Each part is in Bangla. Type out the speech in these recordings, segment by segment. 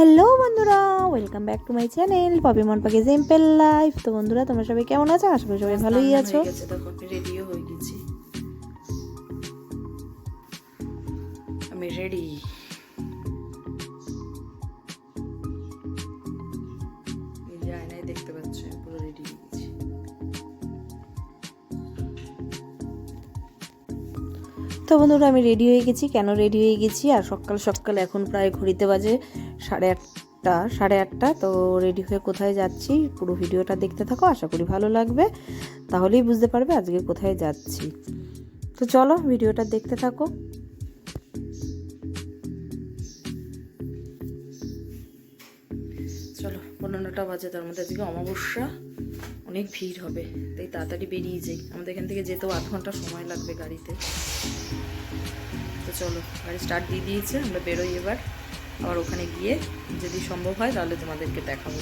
হ্যালো বন্ধুরা welcome back to my channel Popy Mon Pakhi simple life তো বন্ধুরা তোমরা সবাই কেমন আছো? আশা করি সবাই ভালোই আছো। আমি রেডিও হয়ে গেছি। আমি রেডি এই যে আয়নায় দেখতে পাচ্ছ পুরো রেডি হয়ে গেছি। তো বন্ধুরা আমি রেডি হয়ে গেছি কেন রেডি হয়ে গেছি? আর সকাল সকাল এখন প্রায় ঘড়িতে বাজে সাড়ে আটটা সাড়ে আটটা, তো রেডি হয়ে কোথায় যাচ্ছি পুরো ভিডিওটা দেখতে থাকো, আশা করি ভালো লাগবে। তাহলেই বুঝতে পারবে আজকে কোথায় যাচ্ছি। তো চলো ভিডিওটা দেখতে থাকো। চলো, পনেরোটা বাজে, তার মধ্যে আজকে অমাবস্যা, অনেক ভিড় হবে, তাই তাড়াতাড়ি বেরিয়ে যাই। আমাদের এখান থেকে যেতেও আধ ঘণ্টা সময় লাগবে গাড়িতে। তো চলো, গাড়ি স্টার্ট দিয়ে দিয়েছে, আমরা বেরোই এবার। আবার ওখানে গিয়ে যদি সম্ভব হয় তাহলে তোমাদেরকে দেখাবো।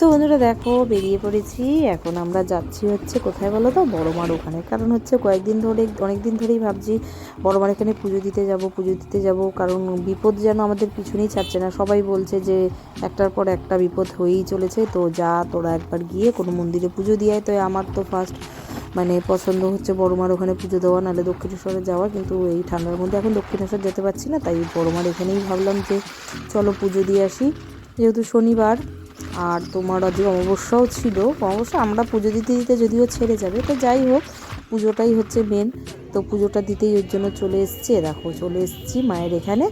তো বন্ধুরা দেখো, বেরিয়ে পড়েছি। এখন আমরা যাচ্ছি হচ্ছে কোথায় বলো তো? বড়মার ওখানে। কারণ হচ্ছে কয়েকদিন ধরে অনেক দিন ধরেই ভাবছি বড়মার এখানে পুজো দিতে যাব, পুজো দিতে যাব। কারণ বিপদ যেন আমাদের পিছনেই ছাড়ছে না। সবাই বলছে যে একটার পর একটা বিপদ হয়েই চলেছে। তো যা, তোরা একবার গিয়ে কোনো মন্দিরে পুজো দিয়ে তো আমার তো ফার্স্ট মানে পছন্দ হচ্ছে বড়মার ওখানে পুজো দেওয়া, নাহলে দক্ষিণেশ্বরে যাওয়া, কিন্তু এই ঠান্ডার মধ্যে এখন দক্ষিণেশ্বর যেতে পারছি না, তাই বড়মার এখানেই ভাবলাম যে চলো পুজো দিয়ে আসি। যেহেতু শনিবার, আর তোমার আজকে অমাবস্যাও ছিল, অমাবস্যা আমরা পুজো দিতে দিতে যদিও ছেড়ে যাবে, তো যাই হোক, পুজোটাই হচ্ছে মেন তো পুজোটা দিতেই ওর জন্য চলে এসছি দেখো চলে এসছি মায়ের এখানে।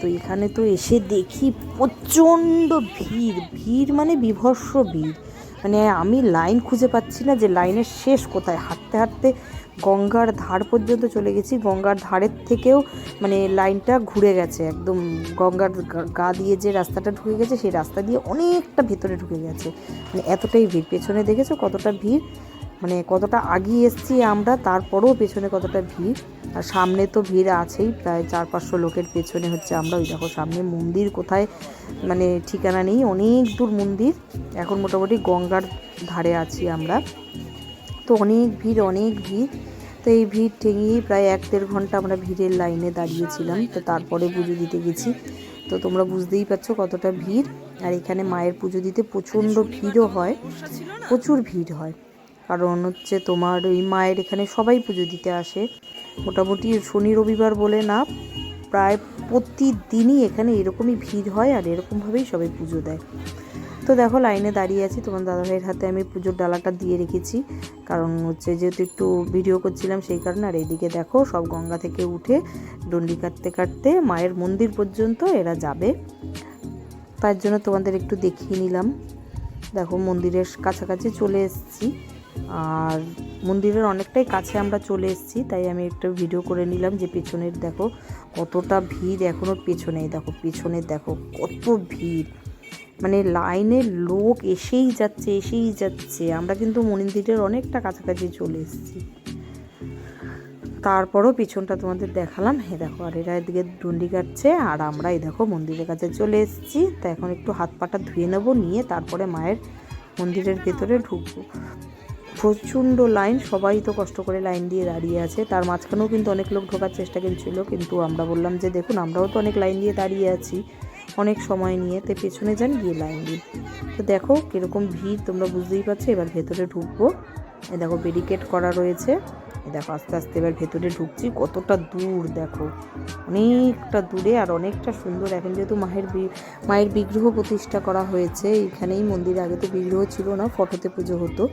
তো এখানে তো এসে দেখি প্রচণ্ড ভিড় ভিড় মানে বিভৎস ভিড়। মানে আমি লাইন খুঁজে পাচ্ছি না যে লাইনের শেষ কোথায়। হাঁটতে হাঁটতে গঙ্গার ধার পর্যন্ত চলে গেছি। গঙ্গার ধারের থেকেও মানে লাইনটা ঘুরে গেছে একদম। গঙ্গার গা- দিয়ে যে রাস্তাটা ঢুকে গেছে, সেই রাস্তা দিয়ে অনেকটা ভেতরে ঢুকে গেছে। মানে এতটাই ভিড়। পেছনে দেখেছ কতটা ভিড়? মানে কতটা আগিয়ে এসছি আমরা, তারপরেও পেছনে কতটা ভিড়? আর সামনে তো ভিড় আছেই, প্রায় চার পাঁচশো লোকের পেছনে হচ্ছে আমরা। ওই দেখো সামনে মন্দির কোথায় মানে ঠিকানা নেই, অনেক দূর মন্দির। এখন মোটামুটি গঙ্গার ধারে আছি আমরা। তো অনেক ভিড় অনেক ভিড়। তো এই ভিড় ঠেঙিয়েই প্রায় এক দেড় ঘণ্টা আমরা ভিড়ের লাইনে দাঁড়িয়েছিলাম। তো তারপরে পুজো দিতে গেছি। তো তোমরা বুঝতেই পারছ কতটা ভিড়। আর এখানে মায়ের পুজো দিতে প্রচণ্ড ভিড়ও হয়। প্রচুর ভিড় হয়। কারণ হচ্ছে তোমার ওই মায়ের এখানে সবাই পুজো দিতে আসে। মোটামুটি শনি রবিবার বলে না, প্রায় প্রতিদিনই এখানে এরকমই ভিড় হয় আর এরকমভাবেই সবাই পুজো দেয়। তো দেখো লাইনে দাঁড়িয়ে আছি, তোমার দাদাভাইয়ের হাতে আমি পুজোর ডালাটা দিয়ে রেখেছি। কারণ হচ্ছে যেহেতু একটু ভিডিও করছিলাম সেই কারণে, আর এইদিকে দেখো সব গঙ্গা থেকে উঠে ডন্ডি কাটতে কাটতে মায়ের মন্দির পর্যন্ত এরা যাবে। তার জন্য তোমাদের একটু দেখিয়ে নিলাম। দেখো মন্দিরের কাছাকাছি চলে এসেছি। আর মন্দিরের অনেকটাই কাছে আমরা চলে এসেছি, তাই আমি একটু ভিডিও করে নিলাম যে পেছনের দেখো কতটা ভিড় এখনও পেছনে, দেখো পেছনে দেখো কত ভিড়। মানে লাইনে লোক এসেই যাচ্ছে এসেই যাচ্ছে। আমরা কিন্তু মন্দিরের অনেকটা কাছাকাছি চলে এসেছি। তারপরও পিছনটা তোমাদের দেখালাম। হে দেখো, আর এরা এদিকে ডন্ডি কাটছে, আর আমরা এই দেখো মন্দিরের কাছে চলে এসেছি। তা এখন একটু হাত পাটা ধুয়ে নেব, নিয়ে তারপরে মায়ের মন্দিরের ভেতরে ঢুকবো। প্রচণ্ড লাইন, সবাই তো কষ্ট করে লাইন দিয়ে দাঁড়িয়ে আছে। তার মাঝখানেও কিন্তু অনেক লোক ঢোকার চেষ্টা করছিল কিন্তু আমরা বললাম যে, দেখুন, আমরাও তো অনেক লাইন দিয়ে দাঁড়িয়ে আছি, অনেক সময় নিয়ে, তো পেছনে যান, গিয়ে লাইন দিন। তো দেখো, কীরকম ভিড়, তোমরা বুঝতেই পারছ, এবার ভেতরে ঢুকবো। দেখো ব্যারিকেড করা রয়েছে। দেখো, আস্তে আস্তে এবার ভেতরে ঢুকছি, কতটা দূর দেখো। অনেকটা দূরে আর অনেকটা সুন্দর। এখন যেহেতু মায়ের মায়ের বিগ্রহ প্রতিষ্ঠা করা হয়েছে, এইখানেই মন্দিরে আগে তো বিগ্রহ ছিল না, ফটোতে পুজো হতো।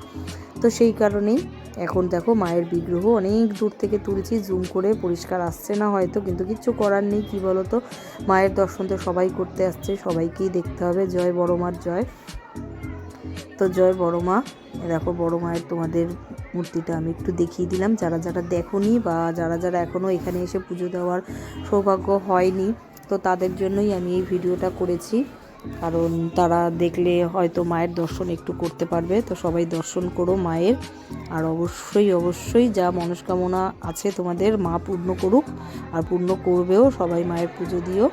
তো সেই কারণেই এখন দেখো মায়ের বিগ্রহ অনেক দূর থেকে তুলছি জুম করে পরিষ্কার আসছে না হয়তো, কিন্তু কিচ্ছু করার নেই, কী বলো তো মায়ের দর্শন তো সবাই করতে আসছে, সবাইকেই দেখতে হবে। জয় বড় মার জয়। তো জয় বড় মা। দেখো, বড় মায়ের তোমাদের মূর্তিটা আমি একটু দেখিয়ে দিলাম। যারা যারা দেখোনি বা যারা যারা এখনও এখানে এসে পুজো দেওয়ার সৌভাগ্য হয়নি, তো তাদের জন্যই আমি এই ভিডিওটা করেছি। কারণ তারা দেখলে হয়তো মায়ের দর্শন একটু করতে পারবে, তো সবাই দর্শন করো মায়ের। আর অবশ্যই অবশ্যই যা মনস্কামনা আছে তোমাদের, মা পূর্ণ করুক, আর পূর্ণ করবেও সবাই মায়ের পুজো দিও।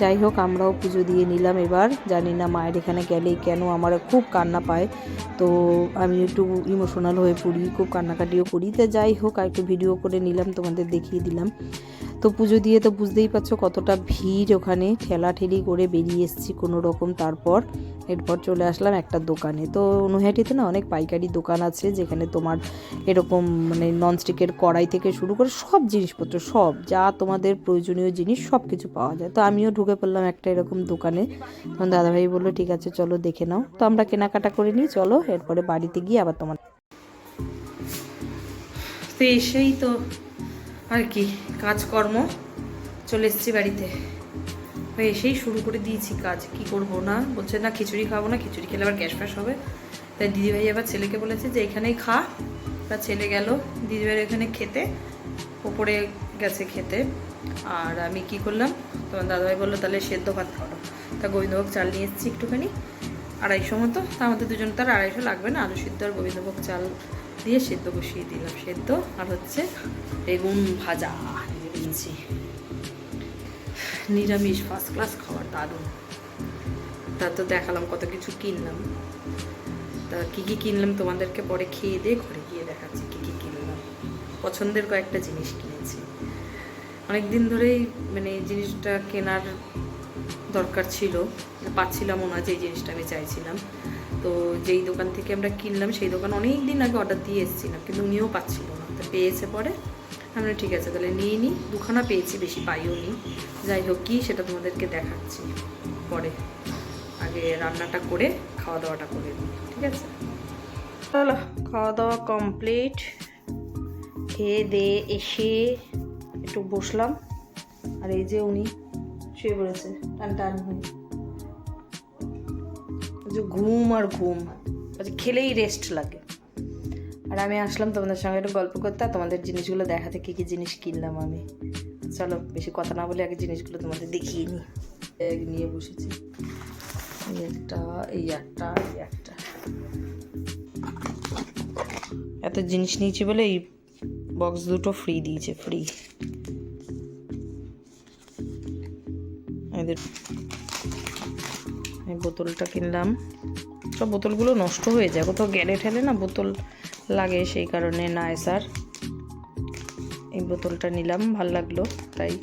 যাই হোক, আমরাও পুজো দিয়ে নিলাম এবার। জানি না মায়ের এখানে গেলেই কেন আমার খুব কান্না পায়। তো আমি একটু ইমোশনাল হয়ে পড়ি, খুব কান্নাকাটিও করি। তো যাই হোক আর একটু ভিডিও করে নিলাম, তোমাদের দেখিয়ে দিলাম। তো পুজো দিয়ে তো বুঝতেই পারছ কতটা ভিড় ওখানে ঠেলা ঠেলি করে বেরিয়ে এসেছি কোনো রকম। তারপর এরপর চলে আসলাম একটা দোকানে। তো নৈহাটিতে না অনেক পাইকারি দোকান আছে যেখানে তোমার এরকম মানে ননস্টিকের কড়াই থেকে শুরু করে সব জিনিসপত্র, সব যা তোমাদের প্রয়োজনীয় জিনিস সব কিছু পাওয়া যায়। তো আমিও ঢুকে পড়লাম একটা এরকম দোকানে। তখন দাদাভাই বলল, ঠিক আছে, চলো দেখে নাও। তো আমরা কেনাকাটা করে নিই, চলো এরপরে বাড়িতে গিয়ে আবার তোমার তো এসেই তো আর কি, কাজকর্ম চলে এসেছি বাড়িতে। এসেই শুরু করে দিয়েছি কাজ, কি করব না? বলছে, না, খিচুড়ি খাব না, খিচুড়ি খেলে আবার গ্যাস ফ্যাস হবে। তাই দিদিভাই আবার ছেলেকে বলেছে যে, এখানেই খা। তা ছেলে গেল দিদিভাইয়ের এখানে খেতে, ওপরে গেছে খেতে। আর আমি কি করলাম, তোমার দাদাভাই বলল, তাহলে সেদ্ধ ভাত খাওয়ানো তা গোবিন্দভোগ চাল নিয়ে এসেছি একটুখানি, আড়াইশো মতো। তা আমাদের দুজন তার আড়াইশো লাগবে না, আলু সিদ্ধ আর গোবিন্দভোগ চাল দিয়ে সেদ্ধ বসিয়ে দিলাম, সেদ্ধ আর হচ্ছে বেগুন ভাজা নিয়ে দিয়েছি নিরামিষ ফার্স্ট ক্লাস খাবার, দারুণ। তা তো দেখালাম, কত কিছু কিনলাম। তা কী কী কিনলাম তোমাদেরকে পরে খেয়ে দিয়ে ঘরে গিয়ে দেখাচ্ছি কী কী কিনলাম। পছন্দের কয়েকটা জিনিস কিনেছি। অনেক দিন ধরেই মানে জিনিসটা কেনার দরকার ছিল পাচ্ছিলামও না যে জিনিসটা আমি চাইছিলাম। তো যেই দোকান থেকে আমরা কিনলাম, সেই দোকান অনেক দিন আগে অর্ডার দিয়ে এসেছিলাম, কিন্তু উনিও পাচ্ছিল না। তো পেয়েছে পরে আমরা ঠিক আছে, তাহলে নিয়ে নিই দুখানা পেয়েছি, বেশি পাইও নি। যাই হোক, কি সেটা তোমাদেরকে দেখাচ্ছি পরে। আগে রান্নাটা করে খাওয়া দাওয়াটা করে নিই ঠিক আছে? চলো খাওয়া দাওয়া কমপ্লিট খেয়ে দিয়ে এসে একটু বসলাম। আর এই যে উনি শুয়ে পড়েছে। টান টান হয়ে ঘুম আর ঘুম। বলছে খেলেই রেস্ট লাগে। আর আমি আসলাম তোমাদের সঙ্গে একটু গল্প করতে তোমাদের জিনিসগুলো দেখাতে কী কী জিনিস কিনলাম আমি। চলো, বেশি কথা না বলে আগে জিনিসগুলো তোমাদের দেখিয়ে নিই ব্যাগ নিয়ে বসেছি। একটা, এই একটা এই একটা। এত জিনিস নিয়েছি বলে এই বক্স দুটো ফ্রি দিয়েছে ফ্রি এদের বোতলটা কিনলাম। সব বোতলগুলো নষ্ট হয়ে যায়। কোথাও গেলে ঠেলে না বোতল লাগে সেই কারণে না স্যার। এই বোতলটা নিলাম, ভালো লাগল, তাই।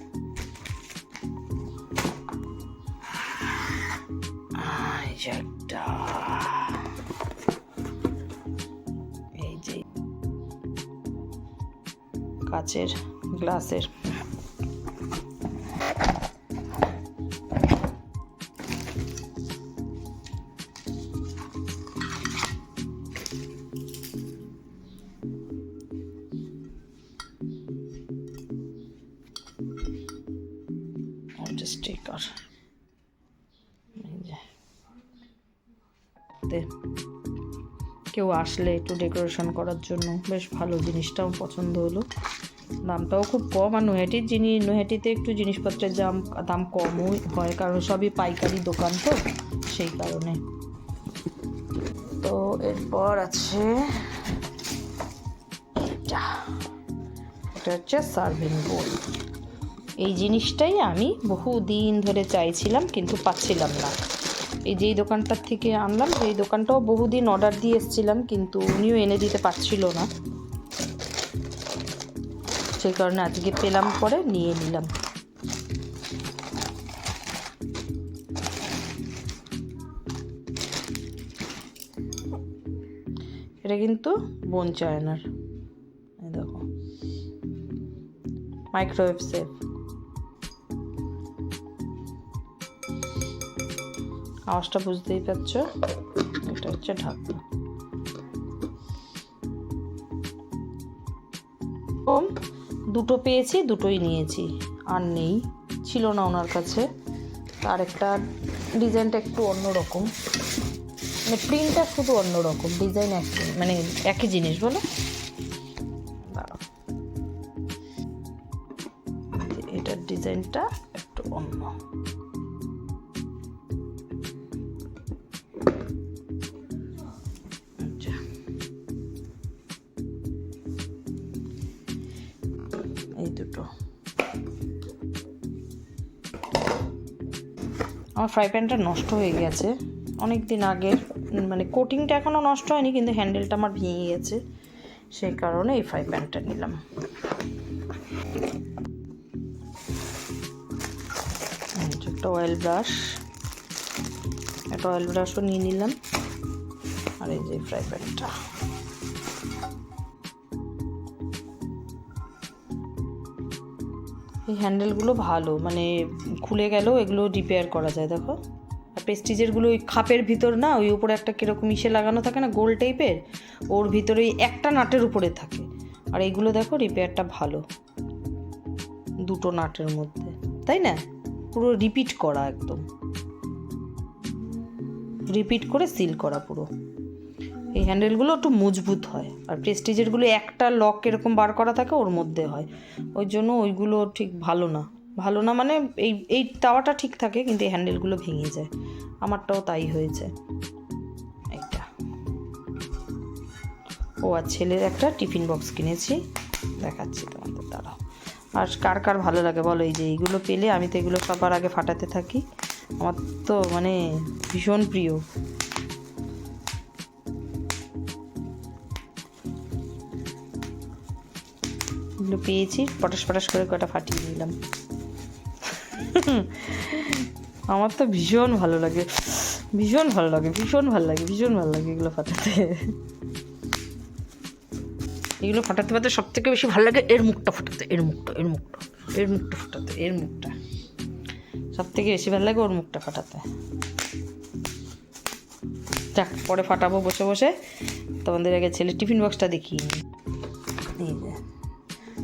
এই যে, কাচের, গ্লাসের। কেউ আসলে একটু ডেকোরেশন করার জন্য। বেশ ভালো জিনিসটাও পছন্দ হলো। দামটাও খুব কম। আর নৈহাটির জিনিস নৈহাটিতে একটু জিনিসপত্রের দাম দাম কমও হয়, কারণ সবই পাইকারি দোকান তো, সেই কারণে। তো এরপর আছে এটা হচ্ছে সার্ভিং বোল এই জিনিসটাই আমি বহু দিন ধরে চাইছিলাম, কিন্তু পাচ্ছিলাম না। এই যেই দোকানটার থেকে আনলাম সেই দোকানটাও বহুদিন অর্ডার দিয়ে এসেছিলাম, কিন্তু উনিও এনে দিতে পারছিল না। সেই কারণে আজকে পেলাম পরে নিয়ে নিলাম। এটা কিন্তু বোন চায়নার এই দেখো। মাইক্রোওয়েভ সেফ আওয়াজটা বুঝতেই পারছ? এটা হচ্ছে ঢাকনা। দুটো পেয়েছি, দুটোই নিয়েছি। আর নেই। ছিল না ওনার কাছে। আর একটা ডিজাইনটা একটু অন্যরকম। মানে প্রিন্টটা শুধু অন্যরকম। ডিজাইন এক মানে একই জিনিস, বলো। এটার ডিজাইনটা একটু অন্য। আমার ফ্রাই প্যানটা নষ্ট হয়ে গেছে। অনেক দিন আগের মানে কোটিংটা এখনও নষ্ট হয়নি, কিন্তু হ্যান্ডেলটা আমার ভেঙে গেছে। সেই কারণে এই ফ্রাই প্যানটা নিলাম। একটা অয়েল ব্রাশ একটা অয়েল ব্রাশও নিয়ে নিলাম। আর এই যে ফ্রাই প্যানটা এই হ্যান্ডেলগুলো ভালো মানে খুলে গেলেও এগুলো রিপেয়ার করা যায়, দেখো। আর প্রেস্টিজেরগুলো ওই খাপের ভিতর না, ওই উপরে একটা কীরকম ইসে লাগানো থাকে না, গোল টাইপের ওর ভিতরে ওই একটা নাটের উপরে থাকে। আর এইগুলো দেখো রিপেয়ারটা ভালো। দুটো নাটের মধ্যে, তাই না? পুরো রিপিট করা একদম। রিপিট করে সিল করা পুরো। এই হ্যান্ডেলগুলো একটু মজবুত হয়। আর প্রেস্টিজেরগুলো একটা লক এরকম বার করা থাকে, ওর মধ্যে হয়। ওই জন্য ওইগুলো ঠিক ভালো না। ভালো না মানে এই এই তাওয়াটা ঠিক থাকে, কিন্তু এই হ্যান্ডেলগুলো ভেঙে যায়। আমারটাও তাই হয়েছে। একটা। ও আর ছেলের একটা টিফিন বক্স কিনেছি। দেখাচ্ছি তোমাদের, দাঁড়াও। আর কার কার ভালো লাগে বলো? এই যে এইগুলো পেলে আমি তো এগুলো সবার আগে ফাটাতে থাকি। আমার তো মানে ভীষণ প্রিয়। এগুলো পেয়েছি, পটাশ পটাশ করে কটা ফাটিয়ে নিলাম। আমার তো ভীষণ ভালো লাগে, ভীষণ ভালো লাগে, ভীষণ ভালো লাগে, ভীষণ ভালো লাগে এগুলো ফাটাতে। এগুলো ফাটাতে ফাটাতে সব থেকে বেশি ভালো লাগে এর মুখটা ফাটাতে, এর মুখটা এর মুখটা এর মুখটা ফাটাতে, এর মুখটা। সব থেকে বেশি ভালো লাগে ওর মুখটা ফাটাতে। যাক, পরে ফাটাবো বসে বসে। তোমাদের আগে ছেলের টিফিন বক্সটা দেখিয়ে নিই। এই যে।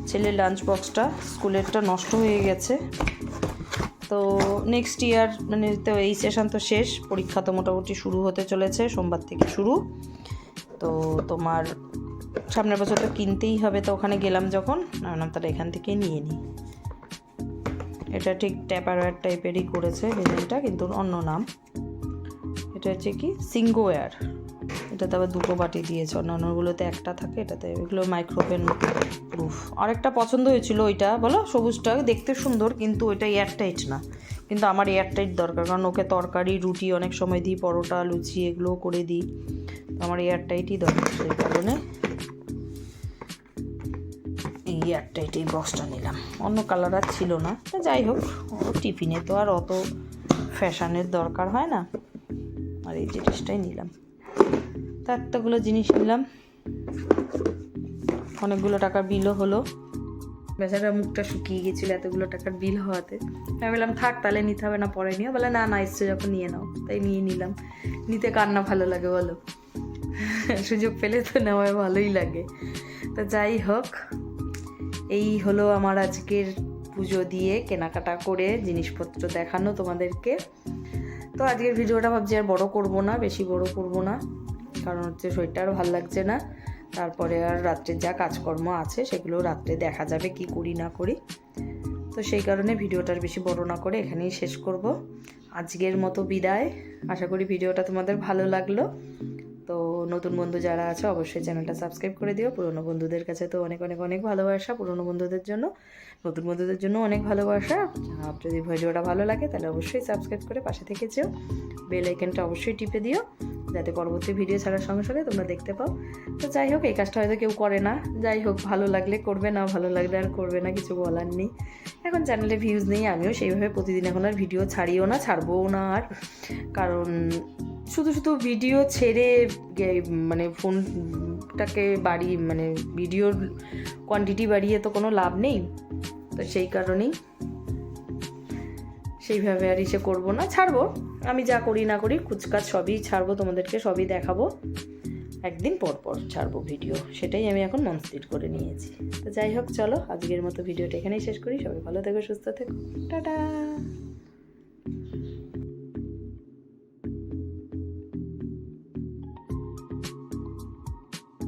ছেলের লাঞ্চ বক্সটা স্কুলেরটা নষ্ট হয়ে গেছে। তো নেক্সট ইয়ার মানে তো এই সেশন তো শেষ, পরীক্ষা তো মোটামুটি শুরু হতে চলেছে, সোমবার থেকে শুরু। তো তোমার সামনের বছর তো কিনতেই হবে, তো ওখানে গেলাম যখন, আমি তাহলে এখান থেকে নিয়ে নিই। এটা ঠিক ট্যাপারওয়্যার টাইপেরই করেছে ডিজাইনটা কিন্তু অন্য নাম। এটা হচ্ছে কি সিঙ্গোওয়্যার এটাতে আবার দুটো বাটি দিয়েছে। অন্যান্যগুলোতে একটা থাকে, এটাতে এগুলো মাইক্রোওভেন প্রুফ আরেকটা পছন্দ হয়েছিল ওইটা, বলো? সবুজটা দেখতে সুন্দর, কিন্তু ওইটা এয়ারটাইট না। কিন্তু আমার এয়ারটাইট দরকার, কারণ ওকে তরকারি, রুটি অনেক সময় দিই, পরোটা, লুচি এগুলোও করে দিই। আমার এয়ারটাইটই দরকার সেই কারণে এই এয়ারটাইট এই বক্সটা নিলাম। অন্য কালার আর ছিল না। যাই হোক টিফিনে তো আর অত ফ্যাশনের দরকার হয় না। আর এই জিনিসটাই নিলাম। তা এতগুলো জিনিস নিলাম। অনেকগুলো টাকার বিলও হলো। বেচারা মুখটা শুকিয়ে গেছিল এতগুলো টাকার বিল হওয়াতে। আমি বললাম, থাক, তাহলে নিতে হবে না, পরে নিয়ে বলে, না না, এসছে যখন নিয়ে নাও। তাই নিয়ে নিলাম। নিতে কার না ভালো লাগে বলো? সুযোগ পেলে তো নেওয়ায় ভালোই লাগে। তো যাই হোক, এই হলো আমার আজকের পুজো দিয়ে কেনাকাটা করে জিনিসপত্র দেখানো তোমাদেরকে। তো আজকের ভিডিওটা ভাবছি আর বড় করব না, বেশি বড় করব না, কারণ হচ্ছে শরীরটা আর ভালো লাগছে না। তারপরে আর রাত্রে যা কাজকর্ম আছে সেগুলো রাত্রে দেখা যাবে কি করি না করি। তো সেই কারণে ভিডিওটা আর বেশি বড় না করে এখানেই শেষ করব। আজকের মতো বিদায়। আশা করি ভিডিওটা তোমাদের ভালো লাগল। নতুন বন্ধু যারা আছে, অবশ্যই চ্যানেলটা সাবস্ক্রাইব করে দিও। পুরনো বন্ধুদের কাছে তো অনেক অনেক অনেক ভালোবাসা, পুরনো বন্ধুদের জন্য, নতুন বন্ধুদের জন্য অনেক ভালোবাসা। যদি ভিডিওটা ভালো লাগে, তাহলে অবশ্যই সাবস্ক্রাইব করে পাশে থেকে যেও। বেল আইকনটা অবশ্যই টিপে দিও। যাতে পরবর্তী ভিডিও ছাড়ার সঙ্গে সঙ্গে তোমরা দেখতে পাও। তো যাই হোক, এই কাজটা হয়তো কেউ করে না। যাই হোক, ভালো লাগলে করবে না, ভালো লাগলে আর করবে না, কিছু বলার নেই। এখন চ্যানেলে ভিউজ নেই, আমিও সেইভাবে প্রতিদিন এখন আর ভিডিও ছাড়িও না, ছাড়বও না আর। কারণ শুধু শুধু ভিডিও ছেড়ে মানে ফোনটাকে বাড়ি মানে ভিডিওর কোয়ান্টিটি বাড়িয়ে তো কোনো লাভ নেই। তো সেই কারণেই সেইভাবে আর ইসে করব না, ছাড়বো। আমি যা করি না করি কুচকাজ সবই ছাড়বো, তোমাদেরকে সবই দেখাবো। একদিন পর পর ছাড়বো ভিডিও, সেটাই আমি এখন মনস্থির করে নিয়েছি। তো যাই হোক, চলো, আজকের মতো ভিডিওটা এখানেই শেষ করি। সবাই ভালো থেকো, সুস্থ থেকো। টাটা!